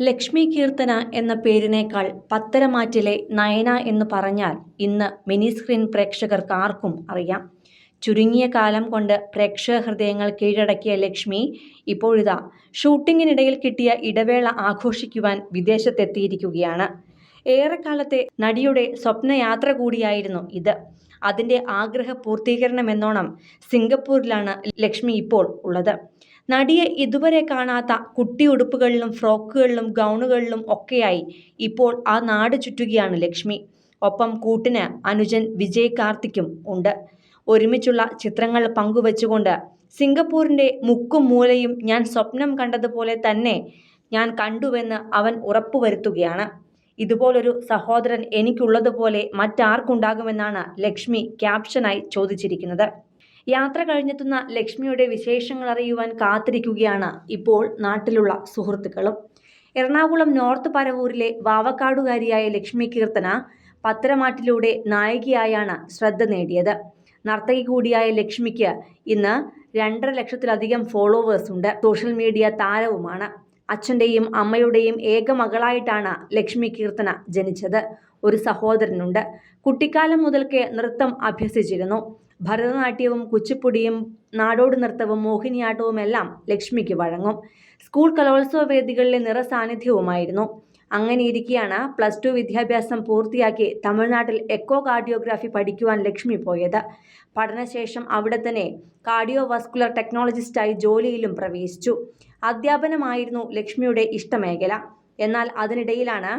ലക്ഷ്മി കീർത്തന എന്ന പേരിനേക്കാൾ പത്തരമാറ്റിലെ നയന എന്ന് പറഞ്ഞാൽ ഇന്ന് മിനി സ്ക്രീൻ പ്രേക്ഷകർക്ക് ആർക്കും അറിയാം. ചുരുങ്ങിയ കാലം കൊണ്ട് പ്രേക്ഷക ഹൃദയങ്ങൾ കീഴടക്കിയ ലക്ഷ്മി ഇപ്പോഴിതാ ഷൂട്ടിങ്ങിനിടയിൽ കിട്ടിയ ഇടവേള ആഘോഷിക്കുവാൻ വിദേശത്തെത്തിയിരിക്കുകയാണ്. ഏറെക്കാലത്തെ നടിയുടെ സ്വപ്നയാത്ര കൂടിയായിരുന്നു ഇത്. അതിന്റെ ആഗ്രഹ പൂർത്തീകരണമെന്നോണം സിംഗപ്പൂരിലാണ് ലക്ഷ്മി ഇപ്പോൾ ഉള്ളത്. നടിയെ ഇതുവരെ കാണാത്ത കുട്ടി ഉടുപ്പുകളിലും ഫ്രോക്കുകളിലും ഗൗണുകളിലും ഒക്കെയായി ഇപ്പോൾ ആ നാട് ചുറ്റുകയാണ് ലക്ഷ്മി. ഒപ്പം കൂട്ടിന് അനുജൻ വിജയ് കാർത്തിക്കും ഉണ്ട്. ഒരുമിച്ചുള്ള ചിത്രങ്ങൾ പങ്കുവച്ചുകൊണ്ട് സിംഗപ്പൂരിന്റെ മുക്കും മൂലയും ഞാൻ സ്വപ്നം കണ്ടതുപോലെ തന്നെ ഞാൻ കണ്ടുവെന്ന് അവൻ ഉറപ്പുവരുത്തുകയാണ്. ഇതുപോലൊരു സഹോദരൻ എനിക്കുള്ളതുപോലെ മറ്റാർക്കുണ്ടാകുമെന്നാണ് ലക്ഷ്മി ക്യാപ്ഷനായി ചോദിച്ചിരിക്കുന്നത്. യാത്ര കഴിഞ്ഞെത്തുന്ന ലക്ഷ്മിയുടെ വിശേഷങ്ങൾ അറിയുവാൻ കാത്തിരിക്കുകയാണ് ഇപ്പോൾ നാട്ടിലുള്ള സുഹൃത്തുക്കളും. എറണാകുളം നോർത്ത് പരവൂരിലെ വാവക്കാടുകാരിയായ ലക്ഷ്മി കീർത്തന പത്തരമാട്ടിലൂടെ നായികയായാണ് ശ്രദ്ധ നേടിയത്. നർത്തകി കൂടിയായ ലക്ഷ്മിക്ക് ഇന്ന് രണ്ടര ലക്ഷത്തിലധികം ഫോളോവേഴ്സ് ഉണ്ട്. സോഷ്യൽ മീഡിയ താരവുമാണ്. അച്ഛന്റെയും അമ്മയുടെയും ഏക മകളായിട്ടാണ് ലക്ഷ്മി കീർത്തന ജനിച്ചത്. ഒരു സഹോദരനുണ്ട്. കുട്ടിക്കാലം മുതൽക്കേ നൃത്തം അഭ്യസിച്ചിരുന്നു. ഭരതനാട്യവും കുച്ചിപ്പുടിയും നാടോടി നൃത്തവും മോഹിനിയാട്ടവും എല്ലാം ലക്ഷ്മിക്ക് വഴങ്ങും. സ്കൂൾ കലോത്സവ വേദികളിലെ നിറസാന്നിധ്യവുമായിരുന്നു. അങ്ങനെയിരിക്കെയാണ് പ്ലസ് ടു വിദ്യാഭ്യാസം പൂർത്തിയാക്കി തമിഴ്നാട്ടിൽ എക്കോ കാർഡിയോഗ്രാഫി പഠിക്കുവാൻ ലക്ഷ്മി പോയത്. പഠനശേഷം അവിടെ തന്നെ കാർഡിയോ വസ്കുലർ ടെക്നോളജിസ്റ്റായി ജോലിയിലും പ്രവേശിച്ചു. അധ്യാപനമായിരുന്നു ലക്ഷ്മിയുടെ ഇഷ്ടമേഖല. എന്നാൽ അതിനിടയിലാണ്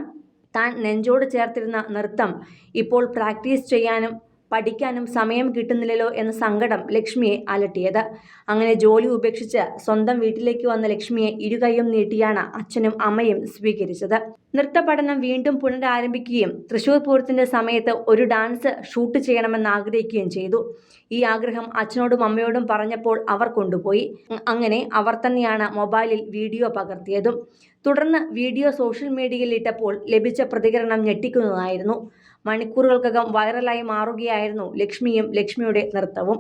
താൻ നെഞ്ചോട് ചേർത്തിരുന്ന നൃത്തം ഇപ്പോൾ പ്രാക്ടീസ് ചെയ്യാനും പഠിക്കാനും സമയം കിട്ടുന്നില്ലല്ലോ എന്ന സങ്കടം ലക്ഷ്മിയെ അലട്ടിയത്. അങ്ങനെ ജോലി ഉപേക്ഷിച്ച് സ്വന്തം വീട്ടിലേക്ക് വന്ന ലക്ഷ്മിയെ ഇരുകൈയും നീട്ടിയാണ് അച്ഛനും അമ്മയും സ്വീകരിച്ചത്. നൃത്ത പഠനം വീണ്ടും പുനരാരംഭിക്കുകയും തൃശൂർ പൂരത്തിന്റെ സമയത്ത് ഒരു ഡാൻസ് ഷൂട്ട് ചെയ്യണമെന്ന് ആഗ്രഹിക്കുകയും ചെയ്തു. ഈ ആഗ്രഹം അച്ഛനോടും അമ്മയോടും പറഞ്ഞപ്പോൾ അവർ കൊണ്ടുപോയി. അങ്ങനെ അവർ തന്നെയാണ് മൊബൈലിൽ വീഡിയോ പകർത്തിയതും. തുടർന്ന് വീഡിയോ സോഷ്യൽ മീഡിയയിൽ ഇട്ടപ്പോൾ ലഭിച്ച പ്രതികരണം ഞെട്ടിക്കുന്നതായിരുന്നു. മണിക്കൂറുകൾക്കകം വൈറലായി മാറുകയായിരുന്നു ലക്ഷ്മിയും ലക്ഷ്മിയുടെ നൃത്തവും.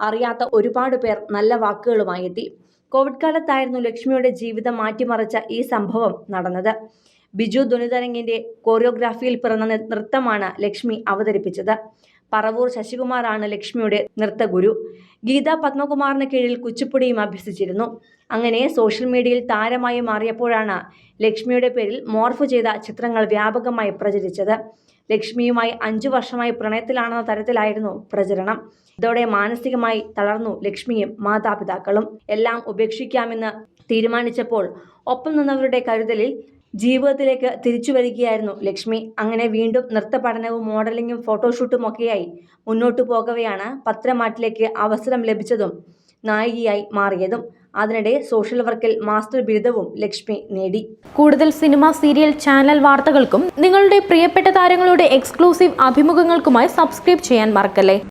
അറിയാത്ത ഒരുപാട് പേർ നല്ല വാക്കുകളുമായി എത്തി. കോവിഡ് കാലത്തായിരുന്നു ലക്ഷ്മിയുടെ ജീവിതം മാറ്റിമറിച്ച ഈ സംഭവം നടന്നത്. ബിജു ധ്വനിതരംഗിന്റെ കോറിയോഗ്രാഫിയിൽ പിറന്ന നൃത്തമാണ് ലക്ഷ്മി അവതരിപ്പിച്ചത്. പറവൂർ ശശികുമാറാണ് ലക്ഷ്മിയുടെ നൃത്തഗുരു ഗീത പത്മകുമാറിന് കീഴിൽ കുച്ചിപ്പുടിയും അഭ്യസിച്ചിരുന്നു. അങ്ങനെ സോഷ്യൽ മീഡിയയിൽ താരമായി മാറിയപ്പോഴാണ് ലക്ഷ്മിയുടെ പേരിൽ മോർഫ് ചെയ്ത ചിത്രങ്ങൾ വ്യാപകമായി പ്രചരിച്ചത്. ലക്ഷ്മിയുമായി അഞ്ചു വർഷമായി പ്രണയത്തിലാണെന്ന തരത്തിലായിരുന്നു പ്രചരണം. ഇതോടെ മാനസികമായി തളർന്നു ലക്ഷ്മിയും മാതാപിതാക്കളും. എല്ലാം ഉപേക്ഷിക്കാമെന്ന് തീരുമാനിച്ചപ്പോൾ ഒപ്പം നിന്നവരുടെ കരുതലിൽ ജീവിതത്തിലേക്ക് തിരിച്ചു വരികയായിരുന്നു ലക്ഷ്മി. അങ്ങനെ വീണ്ടും നൃത്ത പഠനവും മോഡലിങ്ങും ഫോട്ടോഷൂട്ടും ഒക്കെയായി മുന്നോട്ടു പോകവെയാണ് പത്രമാറ്റിലേക്ക് അവസരം ലഭിച്ചതും നായികയായി മാറിയതും. അതിനിടെ സോഷ്യൽ വർക്കിൽ മാസ്റ്റർ ബിരുദവും ലക്ഷ്മി നേടി. കൂടുതൽ സിനിമ സീരിയൽ ചാനൽ വാർത്തകൾക്കും നിങ്ങളുടെ പ്രിയപ്പെട്ട താരങ്ങളുടെ എക്സ്ക്ലൂസീവ് അഭിമുഖങ്ങൾക്കുമായി സബ്സ്ക്രൈബ് ചെയ്യാൻ മറക്കല്ലേ?